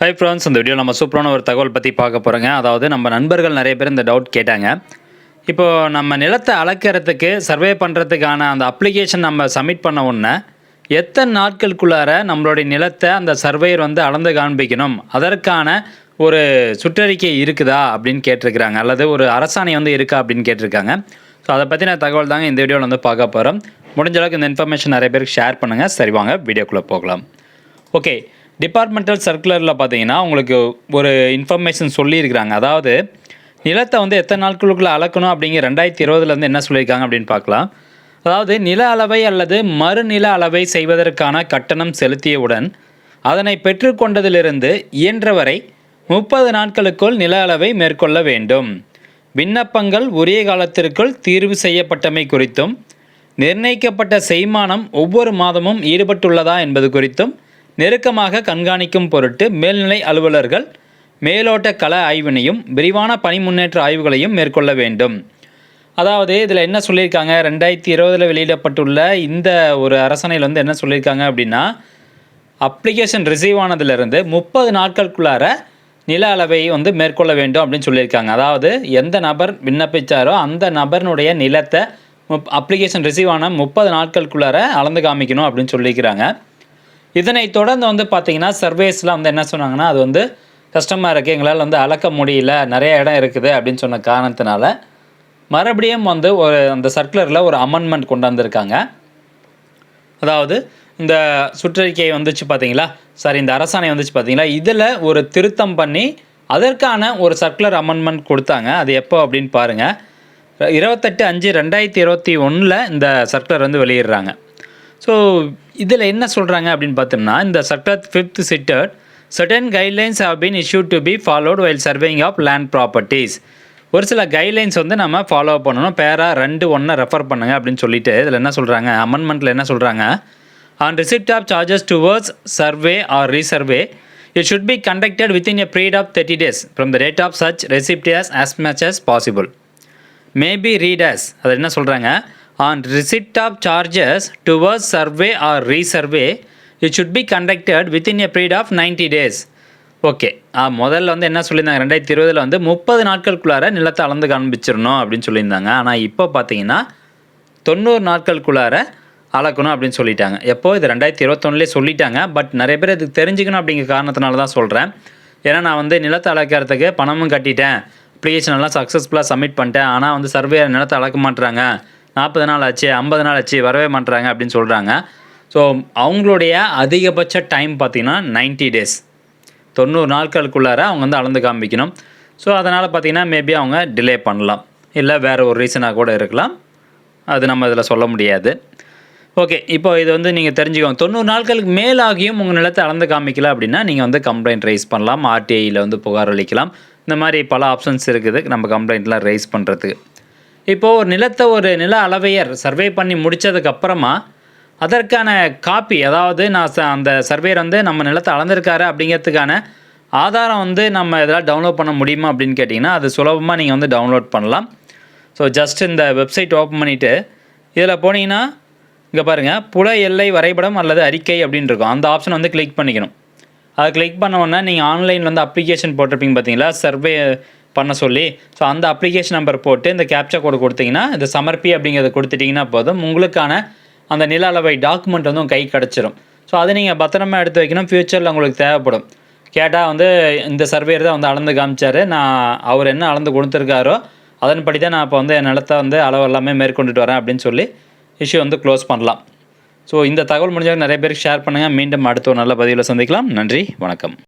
Hi friends இந்த video நம்ம சூப்பரான ஒரு தகவல் பற்றி பார்க்க போகிறோங்க அதாவது நம்ம நண்பர்கள் நிறைய பேர் இந்த டவுட் கேட்டாங்க. இப்போது நம்ம நிலத்தை அளக்கிறதுக்கு சர்வே பண்ணுறதுக்கான அந்த அப்ளிகேஷன் நம்ம சப்மிட் பண்ண உடனே எத்தனை நாட்களுக்குள்ளார நம்மளுடைய நிலத்தை அந்த சர்வேயர் வந்து அளந்து காண்பிக்கணும்? அதற்கான ஒரு சுற்றறிக்கை இருக்குதா அப்படின்னு கேட்டிருக்கிறாங்க. அல்லது ஒரு அரசாணை வந்து இருக்கா அப்படின்னு கேட்டிருக்காங்க. ஸோ அதை பற்றின தகவல் தாங்க இந்த வீடியோவில் வந்து பார்க்க போகிறோம் முடிஞ்ச அளவுக்கு இந்த இன்ஃபர்மேஷன் நிறைய பேருக்கு ஷேர் பண்ணுங்கள் சரி வாங்க வீடியோக்குள்ளே போகலாம். ஓகே டிபார்ட்மெண்டல் சர்க்குலரில் பார்த்தீங்கன்னா உங்களுக்கு ஒரு இன்ஃபர்மேஷன் சொல்லியிருக்கிறாங்க. அதாவது நிலத்தை வந்து எத்தனை நாட்களுக்குள்ள அளக்கணும் அப்படிங்கிற ரெண்டாயிரத்தி இருபதுலேருந்து என்ன சொல்லியிருக்காங்க அப்படின்னு பார்க்கலாம். அதாவது நில அளவை அல்லது மறுநில அளவை செய்வதற்கான கட்டணம் செலுத்தியவுடன் அதனை பெற்றுக்கொண்டதிலிருந்து இயன்றவரை முப்பது நாட்களுக்குள் நில அளவை மேற்கொள்ள வேண்டும். விண்ணப்பங்கள் உரிய காலத்திற்குள் தீர்வு செய்யப்பட்டமை குறித்தும் நிர்ணயிக்கப்பட்ட செய்மானம் ஒவ்வொரு மாதமும் ஈடுபட்டுள்ளதா என்பது குறித்தும் நெருக்கமாக கண்காணிக்கும் பொருட்டு மேல்நிலை அலுவலர்கள் மேலோட்ட கள ஆய்வினையும் விரிவான பணி முன்னேற்ற ஆய்வுகளையும் மேற்கொள்ள வேண்டும். அதாவது இதில் என்ன சொல்லியிருக்காங்க? ரெண்டாயிரத்தி இருபதில் வெளியிடப்பட்டுள்ள இந்த ஒரு அரசணையில் வந்து என்ன சொல்லியிருக்காங்க அப்படின்னா அப்ளிகேஷன் ரிசீவ் ஆனதுலேருந்து முப்பது நாட்களுக்குள்ளார நில அளவை வந்து மேற்கொள்ள வேண்டும் அப்படின்னு சொல்லியிருக்காங்க. அதாவது எந்த நபர் விண்ணப்பிச்சாரோ அந்த நபரினுடைய நிலத்தை முப் அப்ளிகேஷன் ரிசீவ் ஆன முப்பது நாட்களுக்குள்ளார அளந்து காமிக்கணும் அப்படின்னு சொல்லியிருக்கிறாங்க. இதனை தொடர்ந்து வந்து பார்த்தீங்கன்னா சர்வேஸ்லாம் வந்து என்ன சொன்னாங்கன்னா அது வந்து கஷ்டமாக இருக்குது எங்களால் வந்து அளக்க முடியல நிறைய இடம் இருக்குது அப்படின்னு சொன்ன காரணத்தினால மறுபடியும் வந்து ஒரு அந்த சர்க்குலரில் ஒரு அமெண்ட்மெண்ட் கொண்டு வந்திருக்காங்க. அதாவது இந்த சுற்றறிக்கை வந்துச்சு பார்த்தீங்களா சாரி இந்த அரசாணை வந்துச்சு பார்த்தீங்களா இதில் ஒரு திருத்தம் பண்ணி அதற்கான ஒரு சர்க்குலர் அமெண்ட்மெண்ட் கொடுத்தாங்க. அது எப்போ அப்படின்னு பாருங்கள் இருபத்தெட்டு அஞ்சு ரெண்டாயிரத்தி இருபத்தி ஒன்றில் இந்த சர்க்குலர் வந்து வெளியிடுறாங்க. ஸோ இதில் என்ன சொல்கிறாங்க அப்படின்னு பார்த்தோம்னா இந்த சட்டத் fifth cited certain guidelines have been issue to be followed while surveying of land properties ஒரு சில கைட்லைன்ஸ் வந்து நம்ம ஃபாலோ பண்ணணும். பேராக ரெண்டு ஒன்றை ரெஃபர் பண்ணுங்க அப்படின்னு சொல்லிட்டு இதில் என்ன சொல்கிறாங்க அமெண்ட்மெண்ட்டில் என்ன சொல்கிறாங்க on receipt of charges towards survey or resurvey it should be conducted within a period of thirty days from the date of such receipt as as much as possible maybe readers அது என்ன சொல்கிறாங்க on receipt of charges towards survey or resurvey it should be conducted within a period of ninety days okay முதல்ல வந்து என்ன சொல்லியிருந்தாங்க? ரெண்டாயிரத்தி இருபதில் வந்து முப்பது நாட்களுக்குள்ளார நிலத்தை அளந்து காண்பிச்சிடணும் அப்படின்னு சொல்லியிருந்தாங்க. ஆனால் இப்போ பார்த்தீங்கன்னா தொண்ணூறு நாட்களுக்குள்ளார அளக்கணும் அப்படின்னு சொல்லிட்டாங்க. எப்போ? இது ரெண்டாயிரத்தி இருபத்தொன்னுலேயே சொல்லிட்டாங்க. பட் நிறைய பேர் இதுக்கு தெரிஞ்சுக்கணும் அப்படிங்கிற காரணத்தினால தான் சொல்கிறேன் ஏன்னா நான் வந்து நிலத்தை அளக்கிறதுக்கு பணமும் கட்டிட்டேன். அப்ளிகேஷன் எல்லாம் சக்ஸஸ்ஃபுல்லாக சப்மிட் பண்ணிட்டேன். ஆனால் வந்து சர்வே நிலத்தை அளக்க மாட்டுறாங்க நாற்பது நாள் ஆச்சு ஐம்பது நாள் ஆச்சு வரவே மாட்டுறாங்க அப்படின்னு சொல்கிறாங்க ஸோ அவங்களுடைய அதிகபட்ச டைம் பார்த்திங்கன்னா நைன்ட்டி டேஸ் தொண்ணூறு நாட்களுக்குள்ளார அவங்க வந்து அளந்து காமிக்கணும். ஸோ அதனால் பார்த்திங்கன்னா மேபி அவங்க டிலே பண்ணலாம். இல்லை வேறு ஒரு ரீசனாக கூட இருக்கலாம். அது நம்ம இதில் சொல்ல முடியாது. ஓகே இப்போ இது வந்து நீங்கள் தெரிஞ்சுக்கோங்க. தொண்ணூறு நாட்களுக்கு மேலாகியும் உங்கள் நிலத்தை அளந்து காமிக்கல அப்படின்னா நீங்கள் வந்து கம்ப்ளைண்ட் ரைஸ் பண்ணலாம். ஆர்டிஐயில் வந்து புகார் அளிக்கலாம். இந்த மாதிரி பல ஆப்ஷன்ஸ் இருக்குது. நம்ம கம்ப்ளைண்ட்லாம் ரைஸ் பண்ணுறதுக்கு இப்போது ஒரு நிலத்தை ஒரு நில அளவையர் சர்வே பண்ணி முடித்ததுக்கப்புறமா அதற்கான காப்பி அதாவது நான் ச- அந்த சர்வேயர் வந்து நம்ம நிலத்தை அளந்திருக்காரு அப்படிங்கிறதுக்கான ஆதாரம் வந்து நம்ம இதெல்லாம் டவுன்லோட் பண்ண முடியுமா அப்படின்னு கேட்டிங்கன்னா அது சுலபமாக நீங்கள் வந்து டவுன்லோட் பண்ணலாம். ஸோ ஜஸ்ட் இந்த வெப்சைட் ஓப்பன் பண்ணிவிட்டு இதில் போனீங்கன்னா இங்கே பாருங்கள் புல எல்லை வரைபடம் அல்லது அறிக்கை அப்படின்னு இருக்கும். அந்த ஆப்ஷன் வந்து கிளிக் பண்ணிக்கணும். அதை கிளிக் பண்ண உடனே நீங்கள் ஆன்லைனில் வந்து அப்ளிகேஷன் போட்டிருப்பீங்க பார்த்தீங்களா சர்வே பண்ண சொல்லி ஸோ அந்த அப்ளிகேஷன் நம்பர் போட்டு இந்த கேப்சா கோடு கொடுத்தீங்கன்னா இந்த சமர்ப்பி அப்படிங்கிறத கொடுத்துட்டிங்கன்னா போதும். உங்களுக்கான அந்த நில அளவை டாக்குமெண்ட் வந்து உங்கள் கை கிடச்சிரும். ஸோ அதை நீங்கள் பத்திரமா எடுத்து வைக்கணும். ஃப்யூச்சரில் உங்களுக்கு தேவைப்படும். கேட்டால் வந்து இந்த சர்வேயர் தான் வந்து அளந்து காமிச்சாரு. நான் அவர் என்ன அளந்து கொடுத்துருக்காரோ அதன்படி தான் நான் இப்போ வந்து என் நிலத்தை வந்து அளவு எல்லாமே மேற்கொண்டுட்டு வரேன் அப்படின்னு சொல்லி இஷ்யூ வந்து க்ளோஸ் பண்ணலாம். ஸோ இந்த தகவல் முடிஞ்சவங்க நிறைய பேருக்கு ஷேர் பண்ணுங்கள் மீண்டும் அடுத்த ஒரு நல்ல பதிவில் சந்திக்கலாம். நன்றி. வணக்கம்.